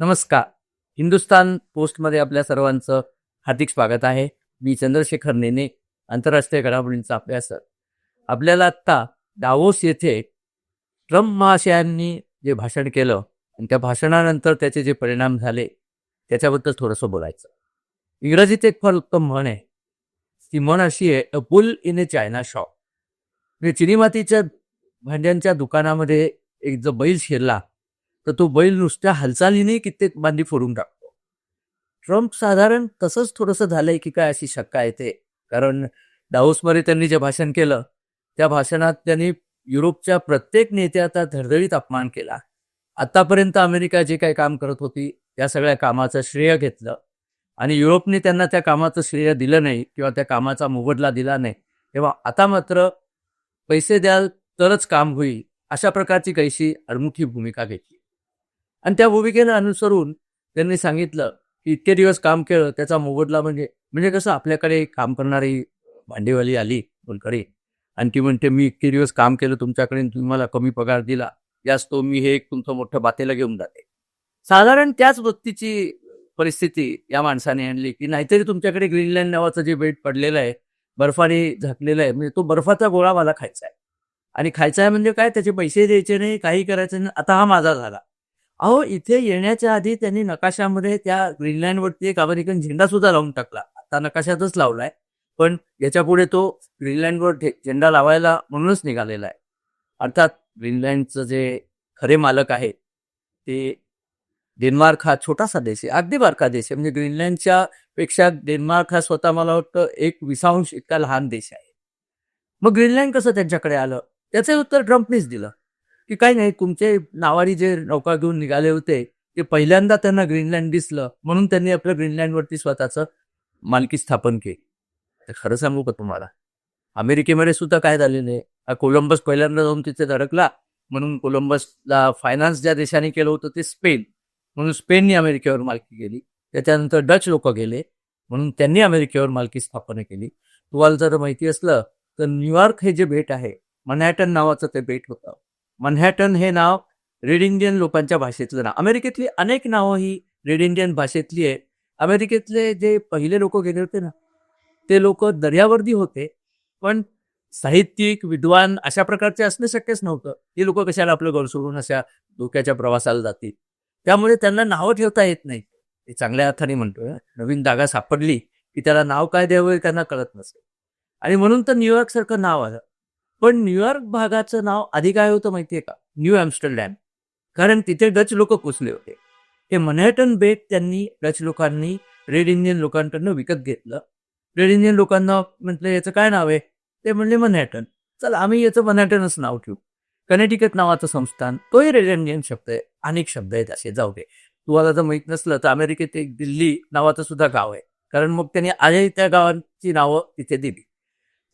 नमस्कार. हिंदुस्तान पोस्टमध्ये आपल्या सर्वांचं हार्दिक स्वागत आहे. मी चंद्रशेखर नेने आंतरराष्ट्रीय घडामोडींचा अभ्यासक. आपल्याला आत्ता डावोस येथे ट्रम्प महाशयांनी जे भाषण केलं आणि त्या भाषणानंतर त्याचे जे परिणाम झाले त्याच्याबद्दल थोडंसं बोलायचं. इंग्रजीत एक फार उत्तम म्हण आहे. ती म्हण अशी आहे a bull in a china shop. म्हणजे चिनी मातीच्या भांड्यांच्या दुकानामध्ये एक जो बैल शिरला तर तो बैल नुसत्या हालचालीने कित्येक बांधी फोडून टाकतो. ट्रम्प साधारण तसंच थोडंसं झालंय की काय अशी शक्का येते. कारण डाऊसमध्ये त्यांनी जे भाषण केलं त्या भाषणात त्यांनी युरोपच्या प्रत्येक नेत्याचा धडधडीत अपमान केला. आतापर्यंत अमेरिका जे काही काम करत होती त्या सगळ्या कामाचं श्रेय घेतलं. आणि युरोपने त्यांना त्या कामाचं श्रेय दिलं नाही किंवा त्या कामाचा मोबदला दिला नाही. तेव्हा आता मात्र पैसे द्याल तरच काम होईल अशा प्रकारची कैशी अडमुठी भूमिका घेतली. आणि त्या भूमिकेनं अनुसरून त्यांनी सांगितलं की इतके दिवस काम केलं त्याचा मोबदला म्हणजे म्हणजे कसं आपल्याकडे काम करणारी भांडेवाली आली बोलकरी आणि ती म्हणते मी इतके दिवस काम केलं तुमच्याकडे तुम्हाला तुम्ही मला कमी पगार दिला. याच तो मी हे एक तुमचं मोठं बातेला घेऊन जाते. साधारण त्याच वृत्तीची परिस्थिती या माणसाने आणली की नाहीतरी तुमच्याकडे ग्रीनलँड नावाचं जे बेट पडलेलं आहे बर्फाने झाकलेलं आहे म्हणजे तो बर्फाचा गोळा मला खायचा आहे. आणि खायचा आहे म्हणजे काय त्याचे पैसे द्यायचे नाही काही करायचं नाही आता हा माझा झाला. अहो इथे येण्याच्या आधी त्यांनी नकाशामध्ये त्या ग्रीनलँडवरती एक अमेरिकन झेंडा सुद्धा लावून टाकला. आता नकाशातच लावलाय पण याच्यापुढे तो ग्रीनलँडवर ठे- झेंडा लावायला म्हणूनच निघालेला आहे. अर्थात ग्रीनलँडचं जे खरे मालक आहेत ते डेन्मार्क हा छोटासा देश आहे अगदी बारका देश आहे. म्हणजे ग्रीनलँडच्या पेक्षा डेन्मार्क हा स्वतः मला वाटतं एक विसांश इतका लहान देश आहे. मग ग्रीनलँड कसं त्यांच्याकडे आलं? त्याचे उत्तर ट्रम्पनीच दिलं. की काही नाही तुमचे नावारी जे नौका घेऊन निघाले होते ते पहिल्यांदा त्यांना ग्रीनलँड दिसलं म्हणून त्यांनी आपल्या ग्रीनलँडवरती स्वतःचं मालकी स्थापन केली. तर खरं सांगू का तुम्हाला? अमेरिकेमध्ये सुद्धा काय झालेलं आहे? हा कोलंबस पहिल्यांदा जाऊन तिथे धडकला म्हणून कोलंबसला फायनान्स ज्या देशाने केलं होतं ते स्पेन. म्हणून स्पेनने अमेरिकेवर मालकी केली. त्याच्यानंतर डच लोक गेले म्हणून त्यांनी अमेरिकेवर मालकी स्थापना केली. तुम्हाला जर माहिती असलं तर न्यूयॉर्क हे जे बेट आहे मनहॅटन नावाचं ते बेट होतं. मनहॅटन हे नाव रेड इंडियन लोकांच्या भाषेतलं नाव. अमेरिकेतली अनेक नावं ही रेड इंडियन भाषेतली आहे अमेरिकेतले जे पहिले लोक गेले होते ना ते लोक दर्यावर्दी होते पण साहित्यिक विद्वान अशा प्रकारचे असणे शक्यच नव्हतं. ही लोक कशाला आपलं घर सोडून अशा धोक्याच्या प्रवासाला जातील? त्यामुळे त्यांना नावं ठेवता येत नाही ते चांगल्या अर्थाने म्हणतोय नवीन जागा सापडली की त्याला नाव काय द्यावं हे त्यांना कळत नसेल आणि म्हणून तर न्यूयॉर्क सारखं नाव आलं. पण न्यूयॉर्क भागाचं नाव आधी काय होतं माहितीये का? New Amsterdam. कारण तिथे डच लोक पोचले होते. हे मनहॅटन बेट त्यांनी डच लोकांनी रेड इंडियन लोकांकडनं विकत घेतलं. रेड इंडियन लोकांना म्हटलं याचं काय नाव आहे? ते म्हणले मनहॅटन. चल आम्ही याचं मनहॅटनच नाव ठेवू. कनेटिकट नावाचं संस्थान तोही रेड इंडियन शब्द आहे. अनेक शब्द आहेत असे जाऊ दे. तुम्हाला जर माहीत नसलं तर अमेरिकेत एक दिल्ली नावाचं सुद्धा गाव आहे. कारण मग त्यांनी आले त्या गावांची नावं तिथे दिली.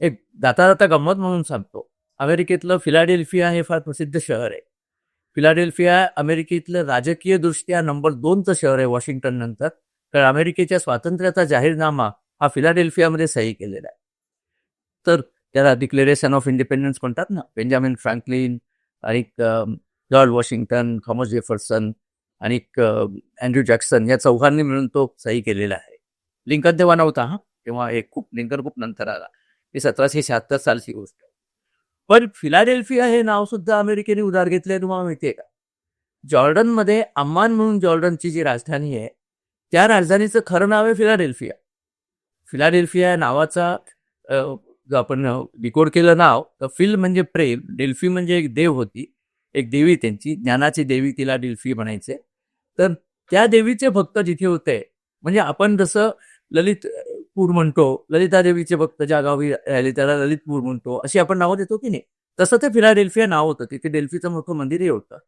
एक जाता जाता गंमत म्हणून सांगतो. अमेरिकेतलं फिलाडेल्फिया हे फार प्रसिद्ध शहर आहे. फिलाडेल्फिया अमेरिकेतलं राजकीय दृष्ट्या नंबर दोनचं शहर आहे वॉशिंग्टन नंतर. कारण अमेरिकेच्या स्वातंत्र्याचा जाहीरनामा हा फिलाडेल्फियामध्ये सही केलेला आहे. तर त्याला डिक्लेरेशन ऑफ इंडिपेंडन्स म्हणतात ना? बेंजामिन फ्रँकलिन आणि जॉर्ज वॉशिंग्टन थॉमस जेफरसन आणि अँड्रू अँड्र्यू जॅक्सन या चौघांनी मिळून तो सही केलेला आहे. लिंकन तेव्हा नव्हता हा. तेव्हा हे खूप लिंकन खूप नंतर आला. ही सतराशे शहात्तर सालची गोष्ट. पण फिलाडेल्फिया हे नाव सुद्धा अमेरिकेने उधार घेतले तुम्हाला माहितीये का? जॉर्डनमध्ये अम्मान म्हणून जॉर्डनची जी राजधानी आहे त्या राजधानीचं खरं नाव आहे फिलाडेल्फिया. फिलाडेल्फिया या नावाचा जो आपण डिकोड केलं नाव तर फिल म्हणजे प्रेम डेल्फी म्हणजे एक देव होती एक देवी त्यांची ज्ञानाची देवी तिला डेल्फी म्हणायचे. तर त्या देवीचे भक्त जिथे होते म्हणजे आपण जसं ललित ललितपूर म्हणतो ललिता देवीचे भक्त ज्या गावी राहिले त्याला ललितपूर म्हणतो अशी आपण नावं देतो की नाही? तसं ते फिलाडेल्फिया नाव होतं तिथे डेल्फीचं मोठं मंदिरही होतं.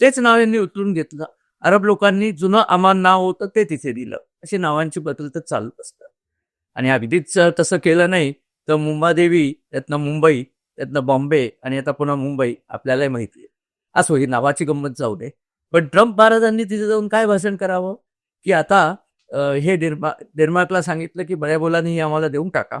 तेच नाव यांनी उचलून घेतलं. अरब लोकांनी जुनं अमान नाव होतं ते तिथे दिलं. अशी नावांची बदल तर चालत असतं आणि अगदीच तसं केलं नाही तर मुंबादेवी त्यातनं मुंबई त्यातनं बॉम्बे आणि आता पुन्हा मुंबई आपल्यालाही माहिती आहे. असो ही नावाची गंमत जाऊ दे. पण ट्रम्प महाराजांनी तिथे जाऊन काय भाषण करावं? की आता हे डेन्मा डेन्मार्कला सांगितलं की बऱ्या बोलांनी आम्हाला देऊन टाका.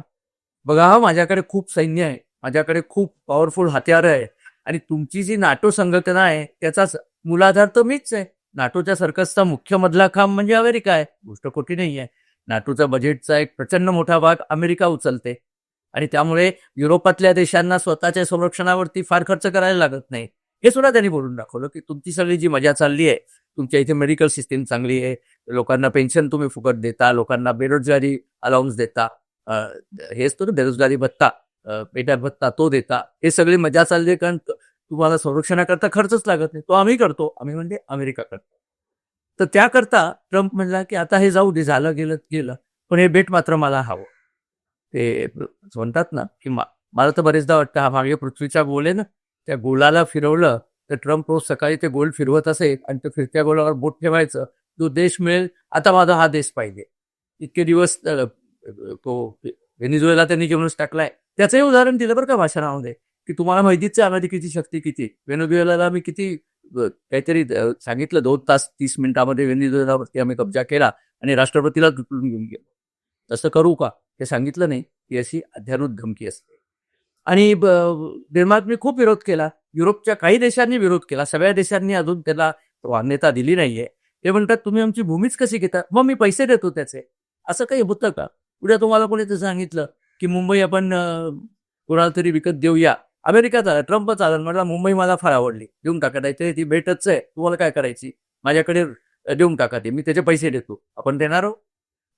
बघा हा माझ्याकडे खूप सैन्य आहे. माझ्याकडे खूप पॉवरफुल हत्यारं आहे. आणि तुमची जी नाटो संघटना आहे त्याचा मूलाधार तर मीच आहे. नाटोच्या सर्कसचा मुख्य मधला खांब म्हणजे अमेरिका आहे. गोष्ट खोटी नाही आहे. नाटोचा बजेटचा एक प्रचंड मोठा भाग अमेरिका उचलते. आणि त्यामुळे युरोपातल्या देशांना स्वतःच्या संरक्षणावरती फार खर्च करायला लागत नाही. हे सुद्धा त्यांनी बोलून दाखवलं की तुमची सगळी जी मजा चालली आहे तुमच्या इथे मेडिकल सिस्टीम चांगली आहे लोकांना पेन्शन तुम्ही फुकट देता लोकांना बेरोजगारी अलाउन्स देता हेच तो बेरोजगारी भत्ता पेटा भत्ता तो देता. हे सगळी मजा चालली कारण तुम्हाला संरक्षणाकरता खर्चच लागत नाही. तो आम्ही करतो आम्ही म्हणजे अमेरिका करतो. तर त्याकरता ट्रम्प म्हणला की आता हे जाऊ दे झालं गेलं गेलं. पण हे बेट मात्र मला हवं. ते म्हणतात ना की मला तर बरेचदा वाटतं हा मागे पृथ्वीच्या गोल आहे ना. त्या गोलाला फिरवलं तर ट्रम्प रोज सकाळी ते गोल फिरवत असे आणि ते फिरत्या गोलावर बोट ठेवायचं जो देश मिळेल आता माझा हा देश पाहिजे. इतके दिवस तो व्हेनिझुएला त्यांनी घेऊनच टाकलाय. त्याचंही उदाहरण दिलं बरं का भाषणामध्ये की तुम्हाला माहितीच आहे अमेरिकेची शक्ती किती. व्हेनेझुएलाला मी किती काहीतरी सांगितलं दोन तास तीस मिनिटामध्ये व्हेनेझुएलावरती आम्ही कब्जा केला आणि राष्ट्रपतीला उचलून घेऊन गेलो. तसं करू का? हे सांगितलं नाही ही अशी अध्यारूत धमकी असते. आणि ब- मी खूप विरोध केला. युरोपच्या काही देशांनी विरोध केला. सगळ्या देशांनी अजून त्याला मान्यता दिली नाहीये. हे म्हणतात तुम्ही आमची भूमीच कशी घेता? मग मी पैसे देतो त्याचे. असं काही होतं का? उद्या तुम्हाला कोणी ते सांगितलं की मुंबई आपण कोणाला तरी विकत देऊया. अमेरिका चाला ट्रम्प चालेल म्हटलं मुंबई मला फार आवडली. देऊन टाका नाही ती भेटच आहे. तुम्हाला काय करायची? माझ्याकडे देऊन टाका ते. मी त्याचे पैसे देतो. आपण देणार आहोत?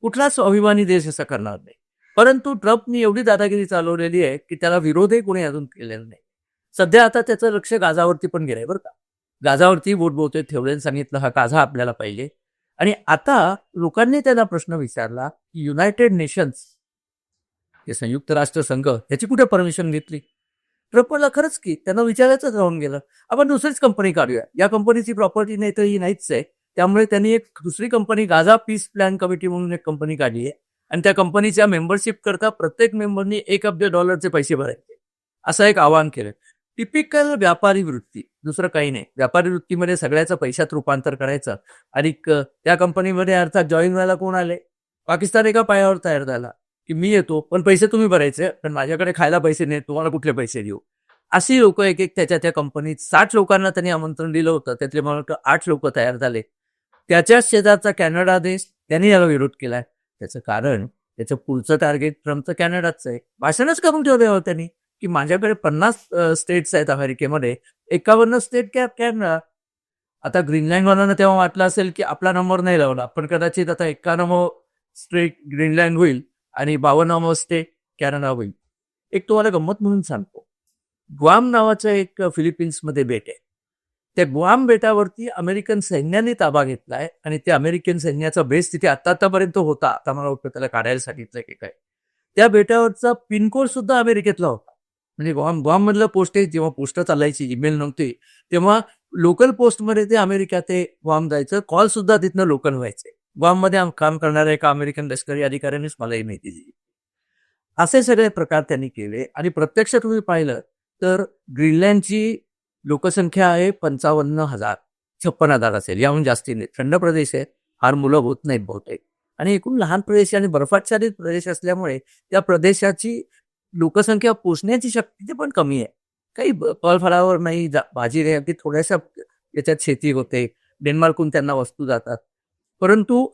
कुठलाच अभिमानी देश असा करणार नाही. परंतु ट्रम्पनी एवढी दादागिरी चालवलेली आहे की त्याला विरोधही कोणी अजून केलेला नाही. सध्या आता त्याचं लक्ष गाजावरती पण गेलंय बरं का. गाजावरती बोट बोलतोय ठेवले सांगितलं हा गाझा आपल्याला पाहिजे. आणि आता लोकांनी त्यांना प्रश्न विचारला की युनायटेड नेशन्स हे संयुक्त राष्ट्र संघ याची कुठे परमिशन घेतली? ट्रम्पला खरंच की त्यांना विचारायचंच राहून गेलं. आपण दुसरीच कंपनी काढूया. या कंपनीची प्रॉपर्टी नाही तर ही नाहीच आहे. त्यामुळे त्यांनी एक दुसरी company Gaza peace plan committee म्हणून एक कंपनी काढली आहे. आणि त्या कंपनीच्या मेंबरशिप करता प्रत्येक मेंबरनी एक अब्ज डॉलरचे पैसे भरायचे. असं एक आवाहन केलं. टिपिकल व्यापारी वृत्ती. दुसरं काही नाही. व्यापारी वृत्तीमध्ये सगळ्याचं पैशात रूपांतर करायचं. आणि क- त्या कंपनीमध्ये अर्थात जॉईन व्हायला कोण आले? पाकिस्तान एका पायावर तयार झाला. की मी येतो पण पैसे तुम्ही भरायचे पण माझ्याकडे खायला पैसे नाही तुम्हाला कुठले पैसे देऊ? अशी लोक एक एक त्याच्या त्या कंपनीत साठ लोकांना त्यांनी आमंत्रण दिलं होतं. त्यातले मला आठ लोक तयार झाले. त्याच्याच शेजारचा कॅनडा देश त्यांनी याला विरोध केलाय. त्याचं कारण त्याचं पुढचं टार्गेट ट्रम्पचं कॅनडाचं आहे. भाषणच करून ठेवलं हो त्यांनी. की माझ्याकडे पन्नास स्टेट्स आहेत अमेरिकेमध्ये. एकावन्न स्टेट कॅप कॅनडा आता ग्रीनलँडवाल्यांना तेव्हा वाटलं असेल की आपला नंबर नाही लावला. पण कदाचित आता एक्कावन्न स्टेट ग्रीनलँड होईल आणि बावन्नव स्टेट कॅनडा होईल. एक तुम्हाला गंमत म्हणून सांगतो. ग्वाम नावाचं एक फिलिपिन्समध्ये बेट आहे. त्या ग्वाम बेटावरती अमेरिकन सैन्याने ताबा घेतलाय आणि त्या अमेरिकन सैन्याचा बेस तिथे आता आतापर्यंत होता. आता मला वाटतं त्याला काढायला सांगितलं की काय. त्या बेटावरचा पिनकोड सुद्धा अमेरिकेतला होता. म्हणजे ग्वाम ग्वाम पोस्टेज जेव्हा पोस्ट चालायची ईमेल नव्हती तेव्हा लोकल पोस्टमध्ये ते अमेरिका ते ग्वाम जायचं कॉल सुद्धा तिथनं लोकल व्हायचे. ग्वाममध्ये काम करणाऱ्या एका अमेरिकन लष्करी अधिकाऱ्यांनीच मला ही माहिती दिली. असे सगळे प्रकार त्यांनी केले आणि प्रत्यक्ष तुम्ही पाहिलं तर ग्रीनलँडची लोकसंख्या आहे पंचावन्न हजार छप्पन हजार असेल. याहून जास्ती नाही. थंड प्रदेश आहे. फार मुलं होत नाहीत बहुतेक. आणि एकूण लहान प्रदेश आणि बर्फाच्छादित प्रदेश असल्यामुळे त्या प्रदेशाची लोकसंख्या पोचण्याची शक्ती ते पण कमी आहे. काही फळफळावर नाही जा- भाजी नाही अगदी थोड्याशा याच्यात शेती होते. डेन्मार्कहून त्यांना वस्तू जातात. परंतु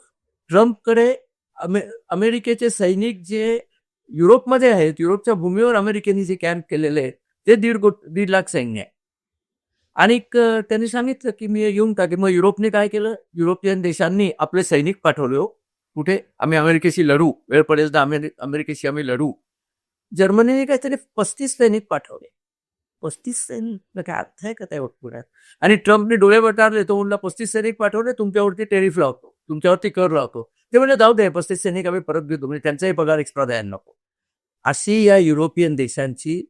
ट्रम्पकडे अमे अमेरिकेचे सैनिक जे युरोपमध्ये आहेत युरोपच्या भूमीवर अमेरिकेने जे कॅम्प केलेले आहेत ते दीड गो दीड लाख सैन्य आहे. आणि त्यांनी सांगितलं की मी येऊन टाकेन. मग युरोपने काय केलं? युरोपियन देशांनी आपले सैनिक पाठवले हो. कुठे? आम्ही अमेरिकेशी लढू. वेळ पडेल तर अमेरिकेशी आम्ही लढू. जर्मनीने काहीतरी पस्तीस सैनिक पाठवले. पस्तीस सैनिक काय अर्थ आहे का त्या पुण्यात आणि ट्रम्पने डोळे वटारले तो म्हणला पस्तीस सैनिक पाठवले तुमच्यावरती टेरिफ लावतो तुमच्यावरती कर लावतो. ते म्हणजे जाऊ दे पस्तीस सैनिक आम्ही परत घेतो म्हणजे त्यांचाही पगार एक्स्ट्रा द्यायला नको. अशी या युरोपियन देशांची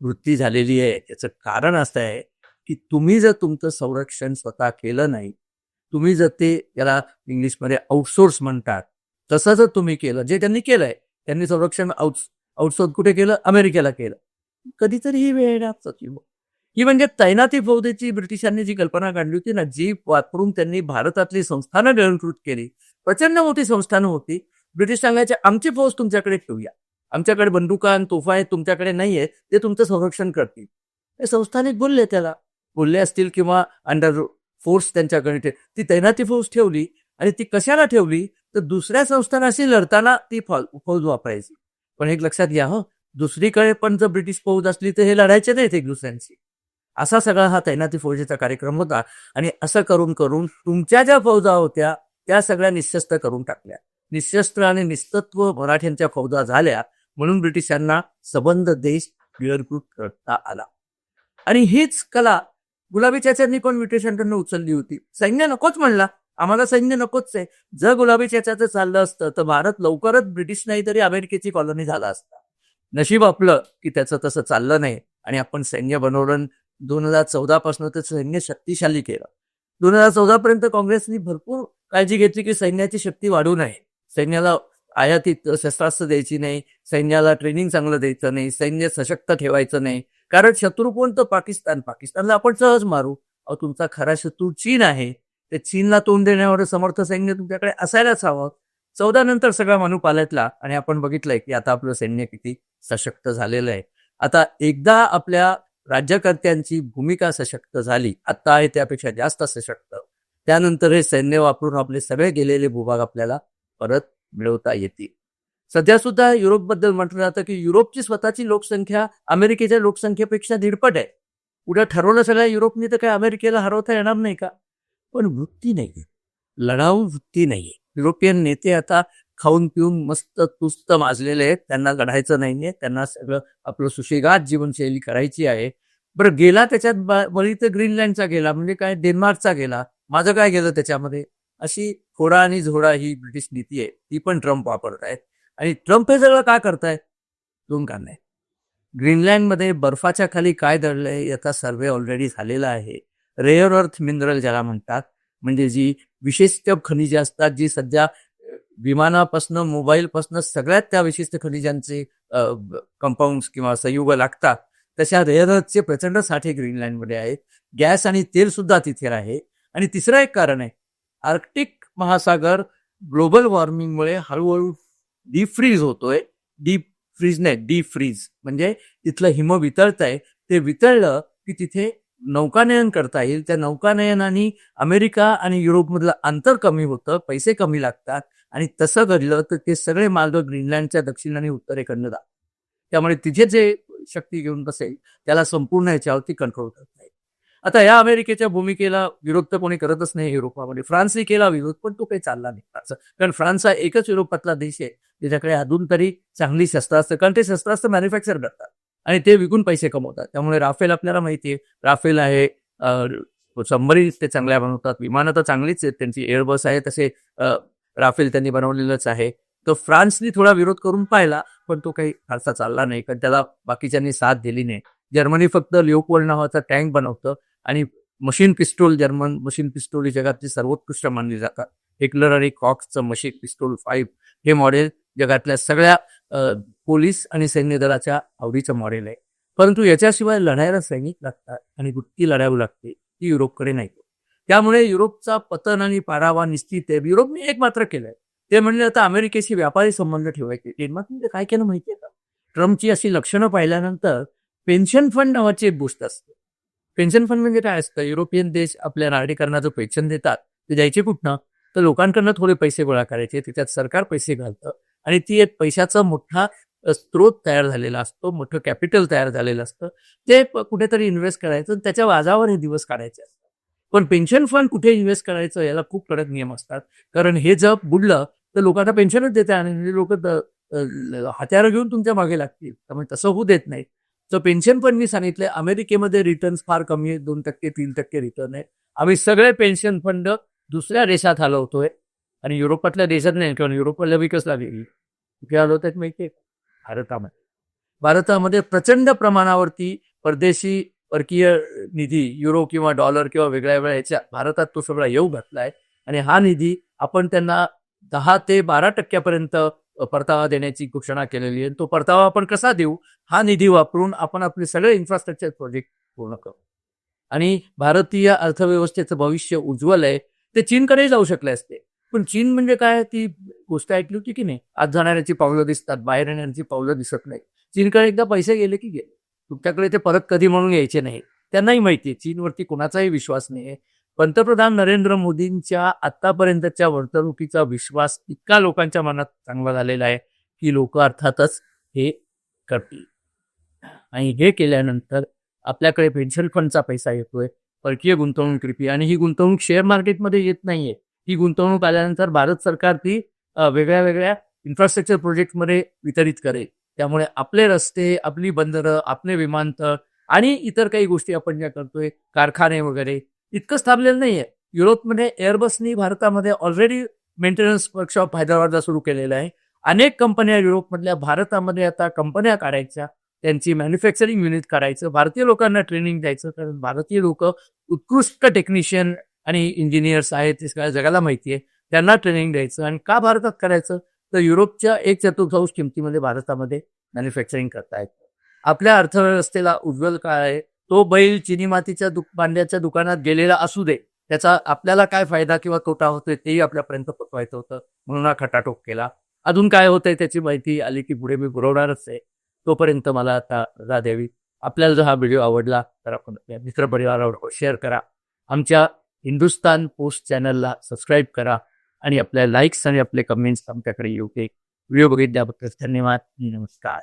वृत्ती झालेली आहे. याचं कारण असं आहे की तुम्ही जर तुमचं संरक्षण स्वतः केलं नाही तुम्ही जर ते याला इंग्लिशमध्ये आउटसोर्स म्हणतात तसं जर तुम्ही केलं जे त्यांनी केलंय त्यांनी संरक्षण आउट औषध कुठे केलं? अमेरिकेला केलं. कधीतरी ही वेळ येणार ही म्हणजे तैनाती फौजेची ब्रिटिशांनी जी कल्पना काढली होती ना जी वापरून त्यांनी भारतातली संस्थानं निर्णकृत केली. प्रचंड मोठी संस्थानं होती. ब्रिटिश सांगायचे आमची फौज तुमच्याकडे ठेवूया. आमच्याकडे बंदुका आणि तोफा आहेत तुमच्याकडे नाहीये. ते तुमचं संरक्षण करतील. हे संस्थानिक बोलले त्याला. बोलले असतील किंवा अंडर फोर्स त्यांच्याकडे ठेव ती तैनाती फौज ठेवली आणि ती कशाला ठेवली? तर दुसऱ्या संस्थानाशी लढताना ती फौज वापरायची. पण एक लक्षात घ्या हो. दुसरीकडे पण जर ब्रिटिश फौज असली तर हे लढायचे नाहीत एक दुसऱ्यांशी. असा सगळा हा तैनाती फौजेचा कार्यक्रम होता आणि असं करून करून तुमच्या ज्या फौजा होत्या त्या सगळ्या निशस्त्र करून टाकल्या. निशस्त्र आणि निस्तत्व मराठ्यांच्या फौजा झाल्या म्हणून ब्रिटिशांना सबंध देश गिळरकृत करता आला. आणि हीच कला गुलाबी चाचांनी पण ब्रिटिशांकडनं उचलली होती? सैन्य नकोच म्हणला. आम्हाला सैन्य नकोच आहे. जर गुलाबी चेचाचं चाललं असतं तर भारत लवकरच ब्रिटिश नाही तरी अमेरिकेची कॉलनी झाला असता. नशीब आपलं की त्याचं तसं चाललं नाही आणि आपण सैन्य बनवलं. दोन हजार चौदा पासून तर सैन्य शक्तिशाली केलं. दोन हजार चौदा पर्यंत काँग्रेसनी भरपूर काळजी घेतली की सैन्याची शक्ती वाढू नये. सैन्याला आयातीत शस्त्रास्त्र द्यायची नाही सैन्याला ट्रेनिंग चांगलं द्यायचं नाही सैन्य सशक्त ठेवायचं नाही. कारण शत्रू कोण? तर पाकिस्तान. पाकिस्तानला आपण सहज मारू. अहो तुमचा खरा शत्रू चीन आहे. ते चीनला तोंड देण्यावर समर्थ सैन्य तुमच्याकडे असायलाच हवं चौदा नंतर सगळा मानू पालटला आणि आपण बघितलंय की आता आपलं सैन्य किती सशक्त झालेलं आहे. आता एकदा आपल्या राज्यकर्त्यांची भूमिका सशक्त झाली आता आहे त्यापेक्षा जास्त सशक्त. त्यानंतर हे सैन्य वापरून आपले सगळे गेलेले भूभाग आपल्याला परत मिळवता येतील. सध्या सुद्धा युरोपबद्दल म्हटलं जातं की युरोपची स्वतःची लोकसंख्या अमेरिकेच्या लोकसंख्येपेक्षा दीडपट आहे. उद्या ठरवलं सगळ्या युरोपनी तर काय अमेरिकेला हरवता येणार नाही का? पण वृत्ती नाही लढाऊ वृत्ती नाही युरोपियन नेते आता खाऊन पिऊन मस्त तुस्त माजलेले आहेत. त्यांना लढायचं नाहीये. त्यांना सगळं आपलं सुशेगात जीवनशैली करायची आहे. बरं गेला त्याच्यात बळी तर ग्रीनलँडचा गेला म्हणजे काय डेन्मार्कचा गेला. माझं काय गेलं त्याच्यामध्ये? अशी खोडा आणि झोडा ही ब्रिटिश नीती आहे. ती पण ट्रम्प वापरत आहेत आणि ट्रम्प हे सगळं काय करतायत? दोन कारण आहे ग्रीनलँडमध्ये बर्फाच्या खाली काय दडलंय याचा सर्वे ऑलरेडी झालेला आहे. रेअर अर्थ मिनरल ज्याला म्हणतात म्हणजे जी विशिष्ट खनिजे असतात जी सध्या विमानापासनं मोबाईलपासनं सगळ्यात त्या विशिष्ट खनिजांचे कंपाऊंड्स किंवा संयुग लागतात. तशा रेअर अर्थचे प्रचंड साठे ग्रीनलँडमध्ये आहेत. गॅस आणि तेल सुद्धा तिथे आहे. आणि तिसरं एक कारण आहे. आर्क्टिक महासागर ग्लोबल वॉर्मिंगमुळे हळूहळू डीप फ्रीज होतोय. डीप फ्रीज नाही डीप फ्रीज म्हणजे तिथलं हिम वितळत आहे ते वितळलं की तिथे नौकानयन करता येईल. त्या नौकानयनाने अमेरिका आणि युरोपमधलं अंतर कमी होतं पैसे कमी लागतात आणि तसं घडलं तर ते सगळे मार्ग ग्रीनलँडच्या दक्षिण आणि उत्तरेकडनं जातात त्यामुळे तिथे जे शक्ती घेऊन बसेल त्याला संपूर्ण ह्याच्यावरती कंट्रोल करत नाही आता या अमेरिकेच्या भूमिकेला विरोध तर कोणी करतच नाही युरोपामध्ये. फ्रान्सने केला विरोध पण तो काही चालला नाही फ्रान्स कारण फ्रान्स हा एकच युरोपातला देश आहे ज्याच्याकडे अजून तरी चांगली शस्त्रास्त्र कारण ते शस्त्रास्त्र मॅन्युफॅक्चर करतात. आणि ते विकून पैसे कमवतात. त्यामुळे राफेल आपल्याला माहिती आहे. राफेल आहे संबरी ते चांगल्या बनवतात. विमानं तर चांगलीच आहेत. त्यांची एअरबस आहे तसे राफेल त्यांनी बनवलेलंच आहे. तर फ्रान्सनी थोडा विरोध करून पाहिला पण तो काही फारसा चालला नाही. कारण त्याला बाकीच्यांनी साथ दिली नाही. जर्मनी फक्त लिओपोल नावाचा टँक बनवतं आणि machine pistol German machine pistol ही जगातली सर्वोत्कृष्ट मानली जातात. हिटलर आणि कॉक्सचं मशीन पिस्टोल फाईव्ह हे मॉडेल जगातल्या सगळ्या पोलीस आणि सैन्य दलाच्या आवडीचं मॉडेल आहे. परंतु याच्याशिवाय लढायला सैनिक लागतात आणि वृत्ती लढावी लागते ती युरोपकडे नाही. त्यामुळे युरोपचा पतन आणि पारावा निश्चित आहे. युरोपने एक मात्र केलंय. ते म्हणले आता अमेरिकेशी व्यापारी संबंध ठेवायचे. डेन्मार्कने म्हणजे काय केलं माहितीये का? ट्रम्पची अशी लक्षणं पाहिल्यानंतर पेन्शन फंड नावाची एक गोष्ट असते. पेन्शन फंड म्हणजे काय असतं? युरोपियन देश आपल्या नागरिकांना जो पेन्शन देतात ते द्यायचे कुठनं? तर लोकांकडनं थोडे पैसे गोळा करायचे त्याच्यात सरकार पैसे घालतं आणि ती एक पैशाचा मोठा स्त्रोत स्रोत तयार झालेला असतो मोठं कॅपिटल तयार झालेलं असतं ते कुठेतरी इन्व्हेस्ट करायचं आणि त्याच्या वाजावर हे दिवस काढायचे असतात. पण पेन्शन फंड कुठे इन्व्हेस्ट करायचं याला खूप कडक नियम असतात. कारण हे जर बुडलं तर लोकांना पेन्शनच देते आणि म्हणजे लोक हत्यारं घेऊन तुमच्या मागे लागतील. त्यामुळे तसं होऊ देत नाही. तर पेन्शन पण मी सांगितलंय अमेरिकेमध्ये रिटर्न्स फार कमी आहेत दोन टक्के तीन टक्के रिटर्न आहे आम्ही सगळे पेन्शन फंड दुसऱ्या देशात हलवतोय. आणि युरोपातल्या देशात नाही किंवा युरोपला विकस गेली. कुठे हलवतात माहिती आहे भारतामध्ये. भारतामध्ये प्रचंड प्रमाणावरती परदेशी परकीय निधी युरो किंवा डॉलर किंवा वेगळ्या वेगळ्या ह्याच्या भारतात तो सगळा येऊ घातलाय. आणि हा निधी आपण त्यांना दहा ते बारा टक्क्यापर्यंत परतावा देण्याची घोषणा केलेली आहे. तो परतावा आपण कसा देऊ? हा निधी वापरून आपण आपले सगळे इन्फ्रास्ट्रक्चर प्रोजेक्ट पूर्ण करू. आणि भारतीय अर्थव्यवस्थेचं भविष्य उज्ज्वल आहे. ते चीनकडे जाऊ शकले असते. पण चीन म्हणजे काय? ती गोष्ट ऐकली होती की नाही? आज जाणाऱ्याची पावलं दिसतात बाहेर येणाऱ्याची पावलं दिसत नाही चीनकडे एकदा पैसे गेले की गेले तुमच्याकडे ते परत कधी म्हणून यायचे नाही त्यांनाही माहिती आहे चीनवरती कोणाचाही विश्वास नाही आहे. पंतप्रधान नरेंद्र मोदींच्या आतापर्यंतच्या वर्तणुकीचा विश्वास इतका लोकांच्या मनात चांगला झालेला आहे की लोक अर्थातच हे करतील. आणि हे केल्यानंतर आपल्याकडे पेन्शन फंडचा पैसा येतोय परकीय गुंतवणूक कृपी आणि ही गुंतवणूक शेअर मार्केटमध्ये येत नाहीये. ही गुंतवणूक आल्यानंतर भारत सरकार ती वेगळ्या वेगळ्या इन्फ्रास्ट्रक्चर प्रोजेक्टमध्ये वितरित करेल. त्यामुळे आपले रस्ते आपली बंदरं आपले विमानतळ आणि इतर काही गोष्टी आपण ज्या करतोय कारखाने वगैरे इतकंच थांबलेलं नाहीये. युरोपमध्ये एअरबसनी भारतामध्ये ऑलरेडी मेंटेनन्स वर्कशॉप हैदराबादला सुरू केलेलं आहे. अनेक कंपन्या युरोपमधल्या भारतामध्ये आता कंपन्या काढायच्या त्यांची मॅन्युफॅक्चरिंग युनिट करायचं भारतीय लोकांना ट्रेनिंग द्यायचं कारण भारतीय लोक उत्कृष्ट टेक्निशियन आणि इंजिनियर्स आहेत ते सगळ्या जगाला माहिती आहे. त्यांना ट्रेनिंग द्यायचं आणि का भारतात करायचं? तर युरोपच्या एक चतुर्थांश किमतीमध्ये भारतामध्ये मॅन्युफॅक्चरिंग करता येतं आपल्या अर्थव्यवस्थेला उज्ज्वल काळ आहे. तो बैल चिनी मातीच्या दुक भांड्याच्या दुकानात गेलेला असू दे. त्याचा आपल्याला काय फायदा किंवा तोटा होतोय तेही आपल्यापर्यंत पोचवायचं होतं. म्हणून हा खटाटोप केला. अजून काय होतंय त्याची माहिती आली की पुढे मी पुरवणारच आहे. तोपर्यंत मला आता रजा द्यावी. आपल्याला जर हा व्हिडिओ आवडला तर आपण आपल्या मित्रपरिवारावर शेअर करा. आमच्या हिंदुस्तान पोस्ट चॅनलला सबस्क्राईब करा आणि आपल्या लाईक्स आणि आपले कमेंट्स आमच्याकडे येऊ दे. व्हिडिओ बघितल्याबद्दल धन्यवाद नमस्कार.